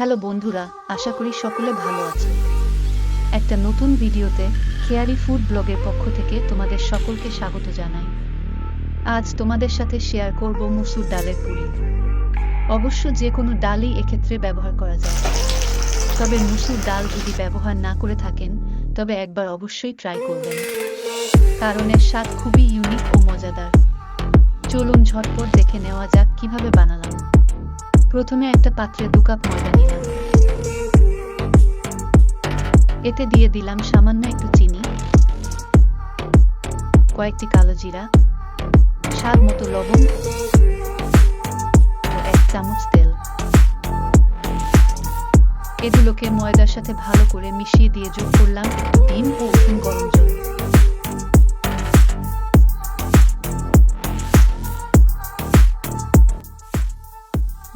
Hello বন্ধুরা, আশা করি সকলে ভালো আছে। একটা নতুন ভিডিওতে খেয়ারি ফুড ব্লগের পক্ষ থেকে তোমাদের সকলকে স্বাগত জানাই। আজ তোমাদের সাথে শেয়ার করব মুসুর ডালের পুরি। অবশ্য যে কোনো ডালই এক্ষেত্রে ব্যবহার করা যায়। তবে মুসুর ডাল যদি ব্যবহার না করে থাকেন, তবে একবার অবশ্যই ট্রাই করবেন। কারণ এর স্বাদ খুবই ইউনিক ও মজাদার। চলুন ঝটপট দেখে নেওয়া যাক কীভাবে বানালাম। প্রথমে একটা পাত্রে দু কাপ ময়দা নিলাম। এতে দিয়ে দিলাম সামান্য একটু চিনি, কয়েকটি কালো জিরা, স্বাদ মতো লবণ ও এক চামচ তেল। এগুলোকে ময়দার সাথে ভালো করে মিশিয়ে দিয়ে যোগ করলাম ডিম ও গরম জল।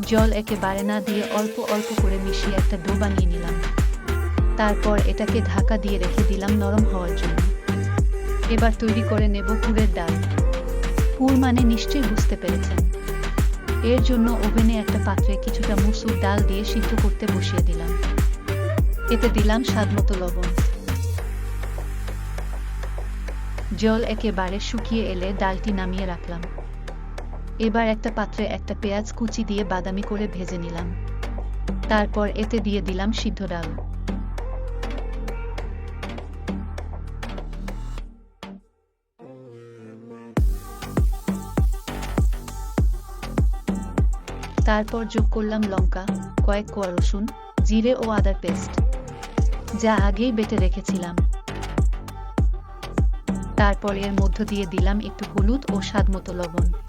জল একেবারে না দিয়ে অল্প অল্প করে মিশিয়ে একটা ডো বানিয়ে নিলাম। তারপর এটাকে ঢাকা দিয়ে রেখে দিলাম নরম হওয়ার জন্য। এবার তৈরি করে নেব পুরের ডাল। পুর মানে নিশ্চয়ই বুঝতে পেরেছেন। এর জন্য ওভেনে একটা পাত্রে কিছুটা মুসুর ডাল দিয়ে সিদ্ধ করতে বসিয়ে দিলাম। এতে দিলাম স্বাদমতো লবণ। জল একেবারে শুকিয়ে এলে ডালটি নামিয়ে রাখলাম। এবার একটা পাত্রে একটা পেঁয়াজ কুচি দিয়ে বাদামি করে ভেজে নিলাম। তারপর এতে দিয়ে দিলাম সিদ্ধ ডাল। তারপর যোগ করলাম লঙ্কা, কয়েক কোয়া রসুন, জিরে ও আদার পেস্ট, যা আগেই বেটে রেখেছিলাম। তারপর এর মধ্য দিয়ে দিলাম একটু হলুদ ও স্বাদমতো লবণ।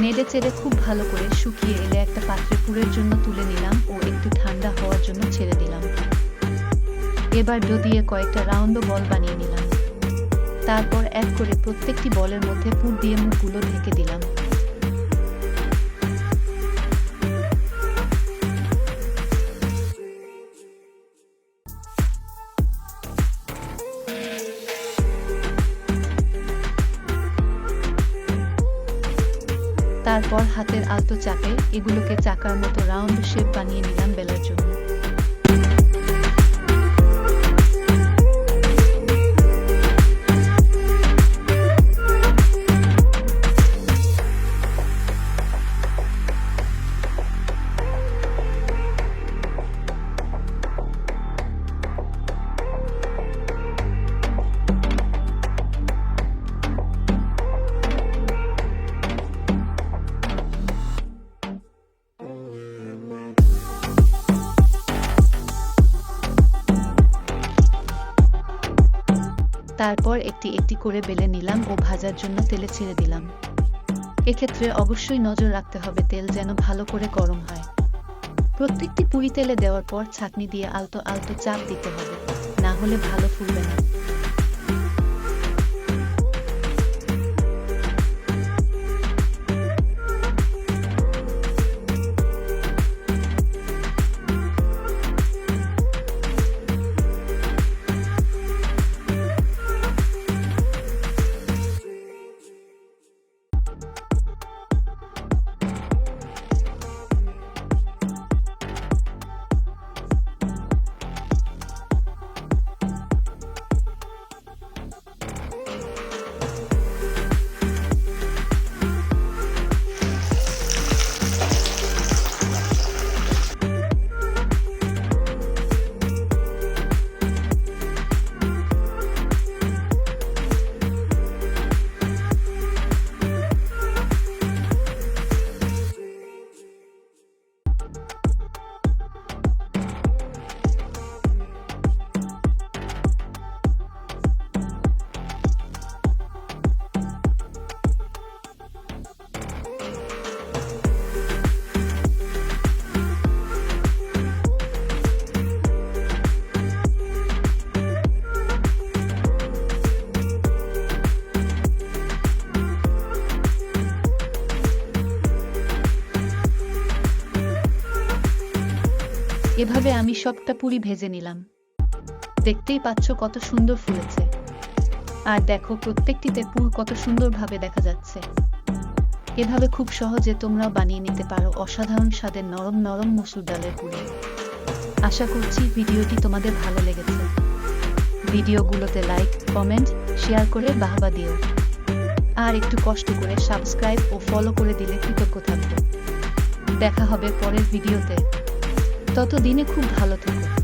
নেড়ে চেড়ে খুব ভালো করে শুকিয়ে এলে একটা পাত্রে পুরের জন্য তুলে নিলাম ও একটু ঠান্ডা হওয়ার জন্য ছেড়ে দিলাম। এবার ডো দিয়ে কয়েকটা রাউন্ড বল বানিয়ে নিলাম। তারপর এক করে প্রত্যেকটি বলের মধ্যে পুর দিয়ে মুখগুলো ঢেকে দিলাম। তারপর হাতের আলতো চাপে এগুলোকে চাকার মতো রাউন্ড শেপ বানিয়ে নিলাম বেলার জন্য। তারপর একটি একটি করে বেলে নিলাম ও ভাজার জন্য তেলে ছেড়ে দিলাম। এক্ষেত্রে অবশ্যই নজর রাখতে হবে তেল যেন ভালো করে গরম হয়। প্রত্যেকটি পুরি তেলে দেওয়ার পর ছাঁকনি দিয়ে আলতো আলতো চাপ দিতে হবে, না হলে ভালো ফুলবে না। এভাবে আমি সবটা পুরি ভেজে নিলাম। দেখতেই পাচ্ছ কত সুন্দর ফুলেছে। আর দেখো, প্রত্যেকটিতে পুর কত সুন্দরভাবে দেখা যাচ্ছে। এভাবে খুব সহজে তোমরাও বানিয়ে নিতে পারো অসাধারণ স্বাদের নরম নরম মসুর ডালের পুরি। আশা করছি ভিডিওটি তোমাদের ভালো লেগেছে। ভিডিওগুলোতে লাইক, কমেন্ট, শেয়ার করে বাহবা দিও। আর একটু কষ্ট করে সাবস্ক্রাইব ও ফলো করে দিলে কৃতজ্ঞ থাকব। দেখা হবে পরের ভিডিওতে। ততদিনে খুব ভালো থেকো